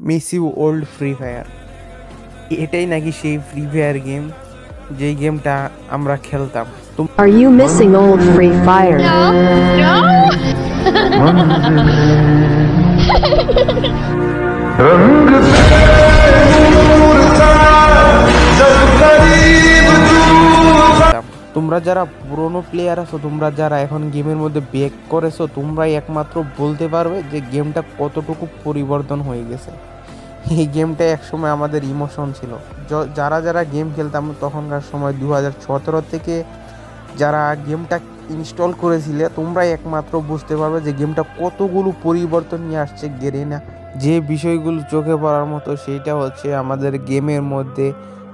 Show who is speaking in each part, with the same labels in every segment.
Speaker 1: Miss you old Free Fire এটাই নাকি সেই ফ্রি ফায়ার গেম যেই গেমটা আমরা খেলতাম তোম-
Speaker 2: Are you missing old Free Fire?
Speaker 3: No, no.
Speaker 1: তোমরা যারা পুরনো প্লেয়ার আছো, তোমরা যারা এখন গেমের মধ্যে বেক করেছ, তোমরাই একমাত্র বলতে পারবে যে গেমটা কতটুকু পরিবর্তন হয়ে গেছে। এই গেমটা একসময় আমাদের ইমোশন ছিল। যারা যারা গেম খেলতাম তখনকার সময় দু হাজার সতেরো থেকে যারা গেমটা ইনস্টল করেছিলে, তোমরাই একমাত্র বুঝতে পারবে যে গেমটা কতগুলো পরিবর্তন নিয়ে আসছে গেরিনা যে বিষয়গুলো চোখে পড়ার মতো, সেইটা হচ্ছে আমাদের গেমের মধ্যে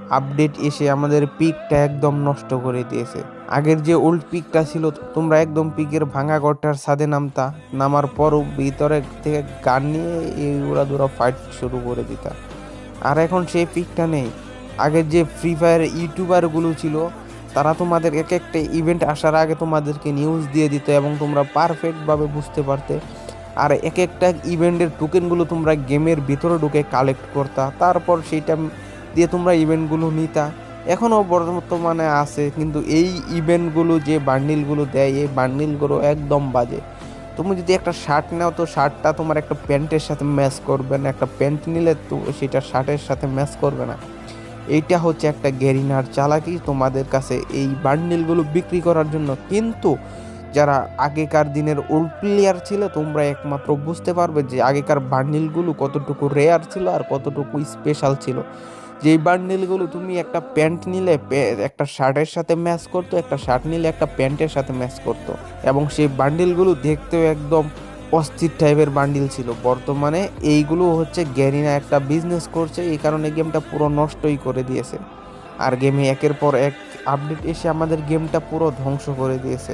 Speaker 1: আপডেট এসে আমাদের পিকটা একদম নষ্ট করে দিয়েছে। আগের যে ওল্ড পিকটা ছিল, তোমরা একদম পিকের ভাঙা গড়টার সাথে নামতা, নামার পরও ভিতরে থেকে গান নিয়ে এই উড়া দুরা ফাইট শুরু করে দিতা। আর এখন সেই পিকটা নেই। আগের যে ফ্রি ফায়ার ইউটিউবারগুলো ছিল, তারা তোমাদের এক একটা ইভেন্ট আসার আগে তোমাদেরকে নিউজ দিয়ে দিত এবং তোমরা পারফেক্টভাবে বুঝতে পারতে। আর এক একটা ইভেন্টের টোকেনগুলো তোমরা গেমের ভিতরে ঢুকে কালেক্ট করতা। তারপর সেইটা দিয়ে তোমরা ইভেন্টগুলো নিতা। এখনও বর্তমানে আছে, কিন্তু এই ইভেন্টগুলো যে বান্ডিলগুলো দেয়, এই বান্ডিলগুলো একদম বাজে। তুমি যদি একটা শার্ট নাও, তো শার্টটা তোমার একটা প্যান্টের সাথে ম্যাচ করবে না। একটা প্যান্ট নিলে তো সেটা শার্টের সাথে ম্যাচ করবে না। এইটা হচ্ছে একটা গেরিনার চালাকি তোমাদের কাছে এই বান্ডিলগুলো বিক্রি করার জন্য। কিন্তু যারা আগেকার দিনের ওল্ড প্লেয়ার ছিল, তোমরা একমাত্র বুঝতে পারবে যে আগেকার বান্ডিলগুলো কতটুকু রেয়ার ছিল আর কতটুকু স্পেশাল ছিল। যেই বান্ডিলগুলো তুমি একটা প্যান্ট নিলে একটা শার্টের সাথে ম্যাচ করতো, একটা শার্ট নিলে একটা প্যান্টের সাথে ম্যাচ করতো। এবং সেই বান্ডিলগুলো দেখতেও একদম অস্থির টাইপের বান্ডিল ছিল। বর্তমানে এইগুলো হচ্ছে গ্যারিনা একটা বিজনেস করছে, এই কারণে গেমটা পুরো নষ্টই করে দিয়েছে। আর গেমে একের পর এক আপডেট এসে আমাদের গেমটা পুরো ধ্বংস করে দিয়েছে।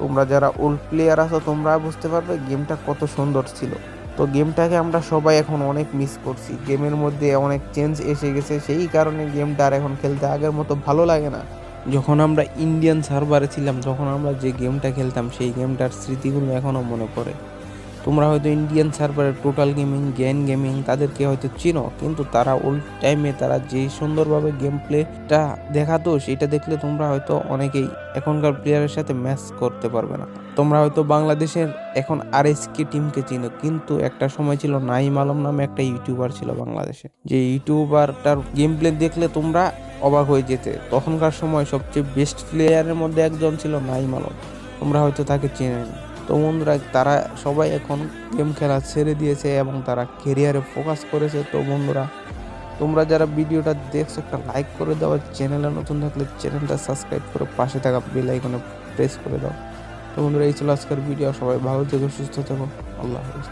Speaker 1: তোমরা যারা ওল্ড প্লেয়ার আছো, তোমরা বুঝতে পারবে গেমটা কত সুন্দর ছিল। তো গেমটাকে আমরা সবাই এখন অনেক মিস করছি। গেমের মধ্যে অনেক চেঞ্জ এসে গেছে, সেই কারণে গেমটা আর এখন খেলতে আগের মতো ভালো লাগে না। যখন আমরা ইন্ডিয়ান সার্ভারে ছিলাম, তখন আমরা যে গেমটা খেলতাম, সেই গেমটার স্মৃতিগুলো এখনও মনে পড়ে। তোমরা হয়তো ইন্ডিয়ান সার্ভারের টোটাল গেমিং জ্ঞান গেমিং তাদেরকে হয়তো চিনো, কিন্তু তারা ওল্ড টাইমে তারা যেই সুন্দরভাবে গেম প্লেটা দেখাতো, সেটা দেখলে তোমরা হয়তো অনেকেই এখনকার প্লেয়ারের সাথে ম্যাচ করতে পারবে না। তোমরা হয়তো বাংলাদেশের এখন আর কে টিমকে চিনো, কিন্তু একটা সময় ছিল নাইম আলম নামে একটা ইউটিউবার ছিল বাংলাদেশে। যে ইউটিউবারটার গেম প্লে দেখলে তোমরা অবাক হয়ে যেতে। তখনকার সময় সবচেয়ে বেস্ট প্লেয়ারের মধ্যে একজন ছিল নাইম আলম। তোমরা হয়তো তাকে চেনে না। তো বন্ধুরা, তারা সবাই এখন গেম খেলা ছেড়ে দিয়েছে এবং তারা কেরিয়ারে ফোকাস করেছে। তো বন্ধুরা, তোমরা যারা ভিডিওটা দেখছ, একটা লাইক করে দাও। চ্যানেলে নতুন থাকলে চ্যানেলটা সাবস্ক্রাইব করে পাশে থাকা বেল আইকনে প্রেস করে দাও। তো বন্ধুরা, এই ছিল আজকের ভিডিও সবাই ভালো থেকো, সুস্থ থাকো। আল্লাহ হাফিজ।